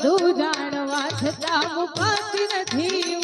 બધું જાણવા છતાં નથી.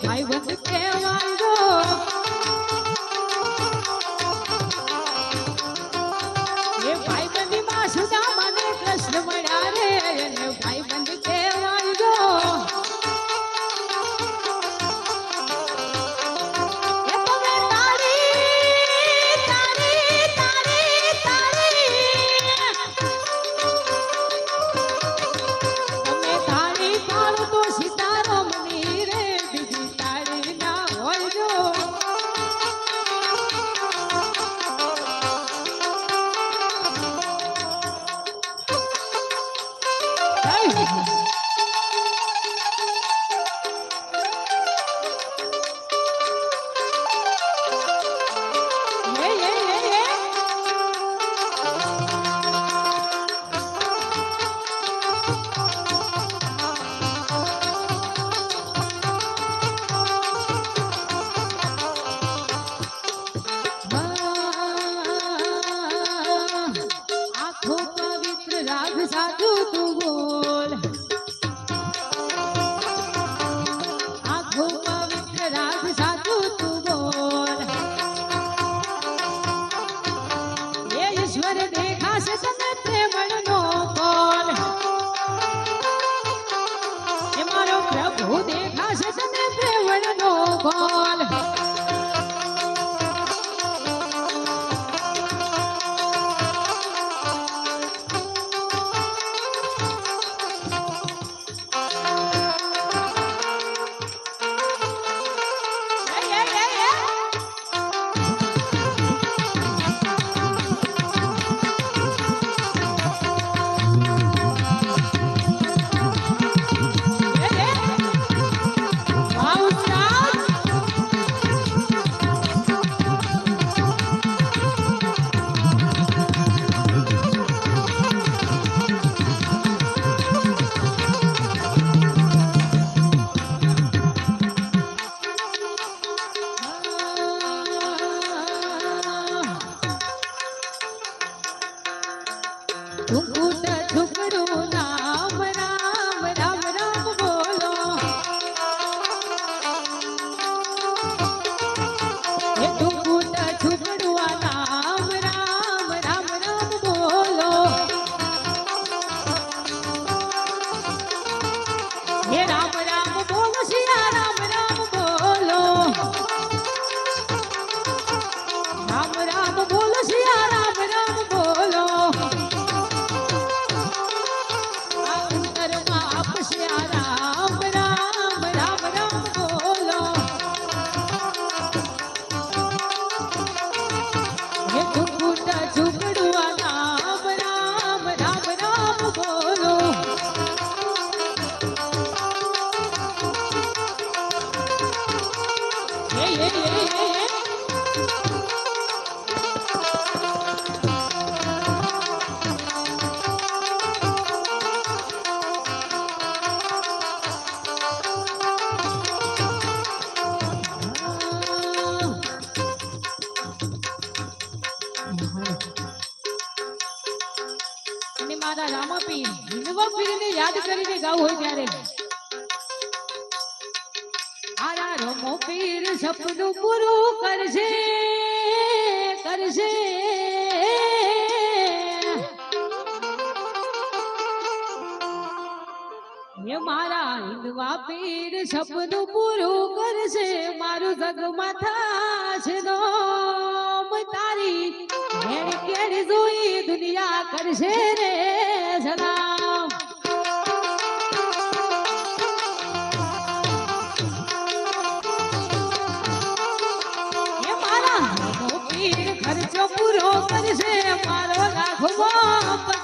ভাই જુગલ પીરીને યાદ કરીને ગાવું હોય ત્યારે. આરા રમો પીર સપનું પૂરું કરશે કરશે એ મારા હિંદવા પીર સપનું પૂરું કરશે મારું જગમાં થશે નોમ તારી. કેળ જોઈ દુનિયા કરશે રે સદા ખર્ચો પૂરો કરશે મારો લાખો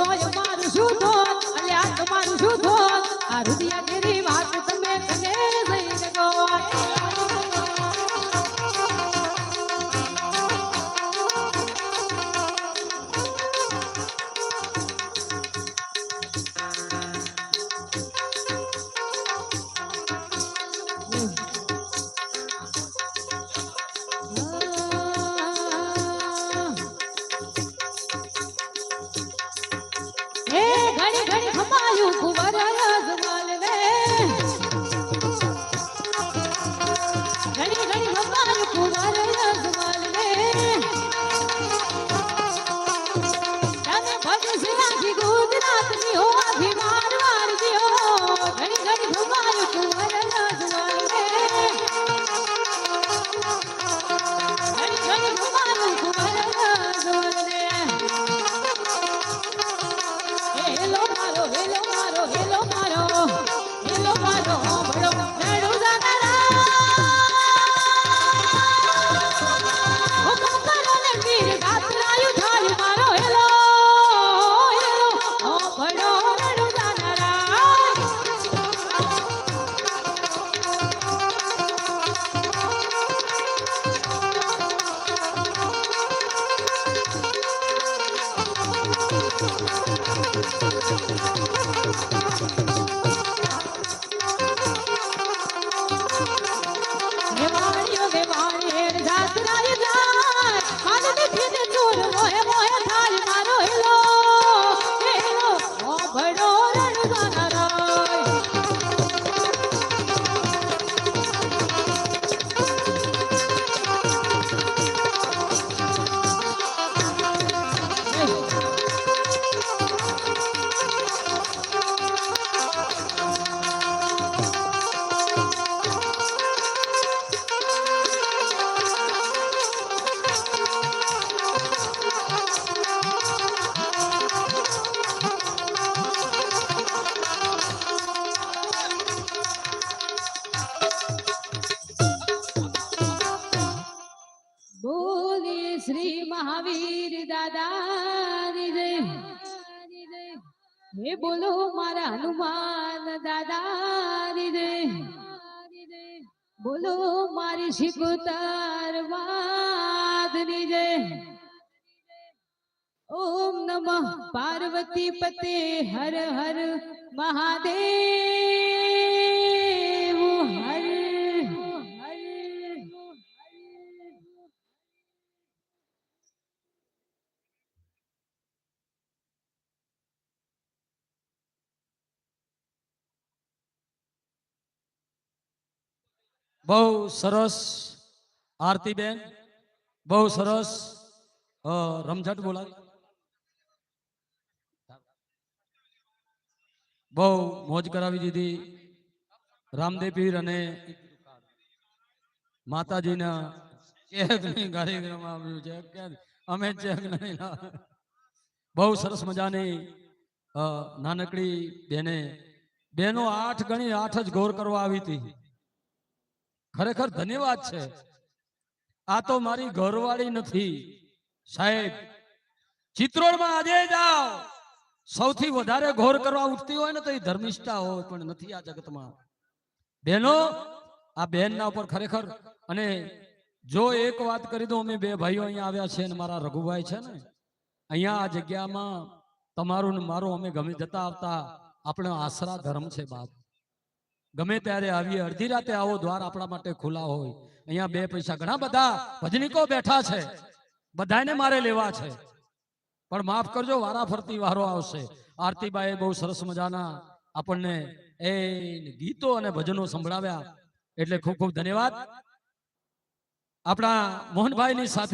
તો અમારું શું ધોત અલ્યા તમારું શું થોત આ રૂપિયા કેરી Thank you. હે બોલો મારા હનુમાન દાદાની રે બોલો મારી શિકોતર વાદની જય ઓમ નમઃ પાર્વતી પતે હર હર મહાદેવ હર હર બહુ સરસ આરતીબેન બહુ સરસ રમઝટ બોલાવી. બહુ મોજ કરાવી દીધી રામદેવ પીર અને માતાજીના ચેકની આવ્યું છે. અમે ચેક બહુ સરસ મજાની નાનકડી બેને, બેનો આઠ ગણી આઠ જ ગોર કરવા આવી હતી. ખરેખર ધન્યવાદ છે. આ તો મારી ઘરવાળી નથી. સાહેબ ચિત્રોડમાં આજે જાઓ સૌથી વધારે ઘોર કરવા ઉઠતી હોય ને તો એ ધર્મિષ્ઠા હોય, પણ નથી આ જગતમાં. બહેનો આ બહેનના ઉપર ખરેખર, અને જો એક વાત કરી દઉં, અમે બે ભાઈઓ અહીંયા આવ્યા છે અને મારા રઘુભાઈ છે ને, અહીંયા આ જગ્યામાં તમારું ને મારું અમે ગમે જતા આવતા. આપણો આશરા ધર્મ છે બાપ. ગમે ત્યારે આવીએ, અડધી રાતે આવો, દ્વાર આપણા માટે ખુલ્લા હોય. અહીંયા બે પૈસા ઘણા બધા ભજનીકો બેઠા છે. બધાને મારે લેવા છે. પણ માફ કરજો વારા ફરતી વારો આવશે. આરતીબાએ બહુ સરસ મજાના આપણને એ ગીતો અને ભજનો સંભળાવ્યા. એટલે ખૂબ ખૂબ ધન્યવાદ. આપણા મોહનભાઈની સાથે